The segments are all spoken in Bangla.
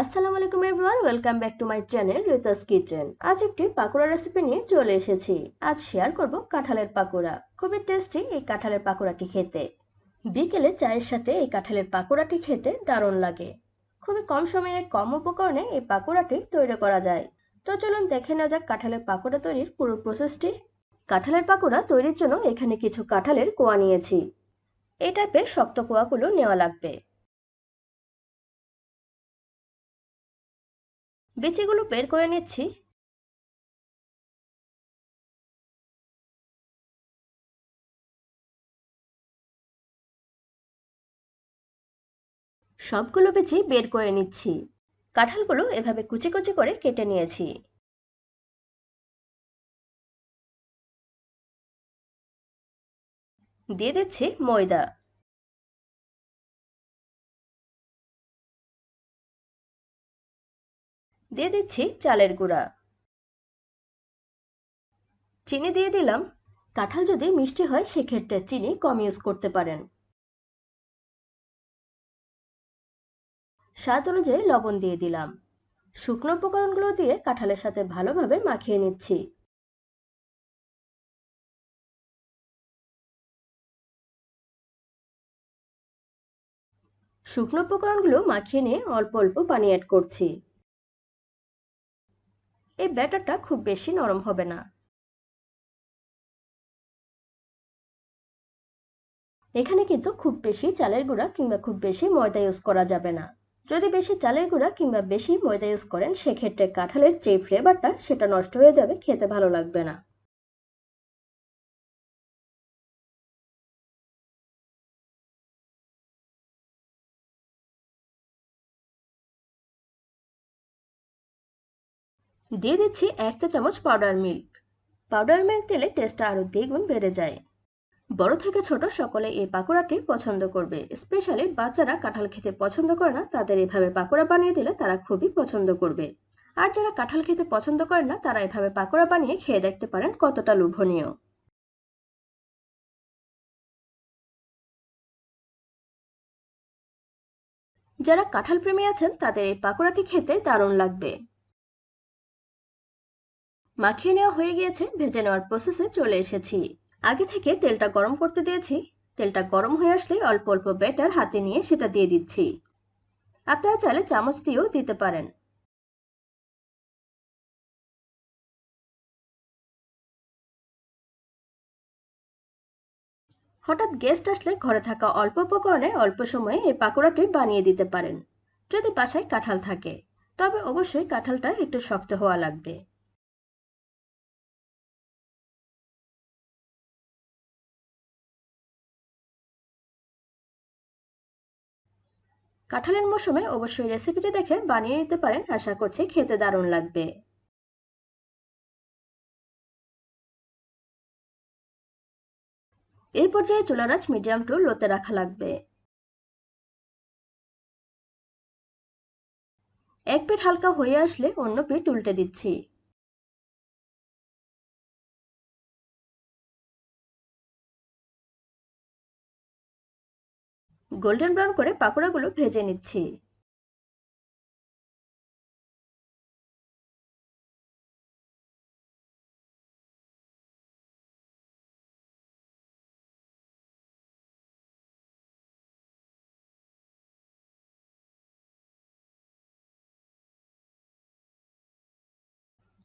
আসসালামু আলাইকুম everyone welcome back to my channel Rita's kitchen আজ একটি পাকোড়া রেসিপি নিয়ে চলে এসেছি। আজ শেয়ার করব কাঁঠালের পাকোড়া। খুবই টেস্টি এই কাঁঠালের পাকোড়াটি খেতে। বিকেলে চায়ের সাথে এই কাঁঠালের পাকোড়াটি খেতে দারুণ লাগে। খুবই কম সময়ে কম উপকরণে এই পাকোড়াটি তৈরি করা যায়। তো চলুন দেখে নেওয়া যাক কাঁঠালের পাকোড়া তৈরির পুরো প্রসেসটি কাঁঠালের পাকোড়া তৈরির জন্য এখানে কিছু কাঁঠালের কোয়া নিয়েছি। এই টাইপের শক্ত কোয়াগুলো নেওয়া লাগবে। বিচিগুলো বের করে নিচ্ছি। সবগুলো বিচি বের করে নিচ্ছি। কাঁঠালগুলো এভাবে কুচি কুচি করে কেটে নিয়েছি। দিয়ে দিচ্ছি ময়দা। দিয়ে দিচ্ছি চালের গুঁড়া। চিনি দিয়ে দিলাম। কাঁঠাল যদি মিষ্টি হয়, সেক্ষেত্রে চিনি কম ইউজ করতে পারেন। স্বাদ অনুযায়ী লবণ দিয়ে দিলাম। শুকনো উপকরণগুলো দিয়ে কাঁঠালের সাথে ভালোভাবে মাখিয়ে নিচ্ছি। শুকনো উপকরণগুলো মাখিয়ে নিয়ে অল্প অল্প পানি অ্যাড করছি। এই ব্যাটারটা খুব বেশি নরম হবে না। এখানে কিন্তু খুব বেশি চালের গুঁড়া কিংবা খুব বেশি ময়দা ইউজ করা যাবে না। যদি বেশি চালের গুঁড়া কিংবা বেশি ময়দা ইউজ করেন, সেক্ষেত্রে কাঁঠালের যে ফ্লেভারটা সেটা নষ্ট হয়ে যাবে, খেতে ভালো লাগবে না। দিয়ে দিচ্ছি এক চা চামচ পাউডার মিল্ক পাউডার মিল্ক দিলে টেস্টটা আরও দ্বিগুণ বেড়ে যায়। বড় থেকে ছোট সকলে এই পাকোড়াটি পছন্দ করবে। স্পেশালি বাচ্চারা কাঁঠাল খেতে পছন্দ করে না, তাদের এভাবে পাকোড়া বানিয়ে দিলে তারা খুবই পছন্দ করবে। আর যারা কাঁঠাল খেতে পছন্দ করে না, তারা এভাবে পাকোড়া বানিয়ে খেয়ে দেখতে পারেন কতটা লোভনীয়। যারা কাঁঠাল প্রেমী আছেন, তাদের এই পাকোড়াটি খেতে দারুণ লাগবে। মাখিয়ে নেওয়া হয়ে গিয়েছে, ভেজে নেওয়ার প্রসেসে চলে এসেছি। আগে থেকে তেলটা গরম করতে দিয়েছি। তেলটা গরম হয়ে আসলে অল্প অল্প ব্যাটার হাতে নিয়ে সেটা দিয়ে দিচ্ছি। আপনারা চাইলে চামচ দিয়েও দিতে পারেন। হঠাৎ গেস্ট আসলে ঘরে থাকা অল্প উপকরণে অল্প সময়ে এই পাকোড়াটি বানিয়ে দিতে পারেন। যদি বাসায় কাঁঠাল থাকে, তবে অবশ্যই কাঁঠালটা একটু শক্ত হওয়া লাগবে। কাঁঠালের মৌসুমে অবশ্যই রেসিপিটি দেখে বানিয়ে নিতে পারেন, আশা করছি খেতে দারুণ লাগবে। এই পর্যায়ে চুলার আঁচ মিডিয়াম টু লোতে রাখা লাগবে। এক পিঠ হালকা হয়ে আসলে অন্য পিঠ উল্টে দিচ্ছি। গোল্ডেন ব্রাউন করে পাকোড়াগুলো ভেজে নিচ্ছি।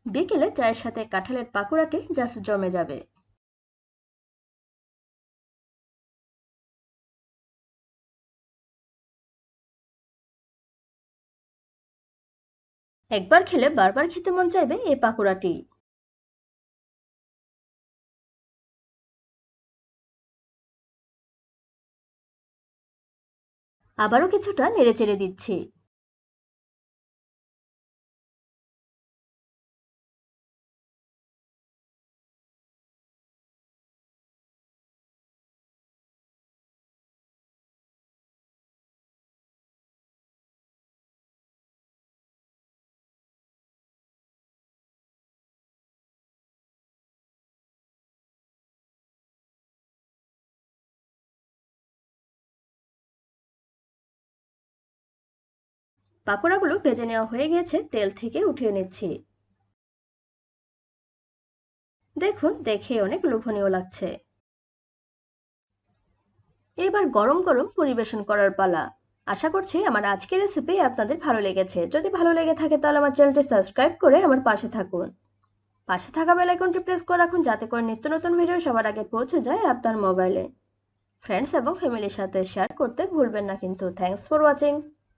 বিকেলে চায়ের সাথে কাঁঠালের পাকোড়াটি জাস্ট জমে যাবে। একবার খেলে বারবার খেতে মন চাইবে এই পাকোড়াটি। আবারও কিছুটা নেড়ে চেড়ে দিচ্ছি। পাকোড়াগুলো ভেজে নেওয়া হয়ে গেছে, তেল থেকে উঠিয়ে নিচ্ছি। দেখুন, দেখে অনেক লোভনীয় লাগছে। এবার গরম গরম পরিবেশন করার পালা। আশা করছি আমার আজকের রেসিপি আপনাদের ভালো লেগেছে। যদি ভালো লেগে থাকে তাহলে আমার চ্যানেলটি সাবস্ক্রাইব করে আমার পাশে থাকুন। পাশে থাকা বেল আইকনটি প্রেস করে রাখুন, যাতে করে নিত্য নতুন ভিডিও সবার আগে পৌঁছে যায় আপনার মোবাইলে ফ্রেন্ডস এবং ফ্যামিলির সাথে শেয়ার করতে ভুলবেন না কিন্তু। Thanks for watching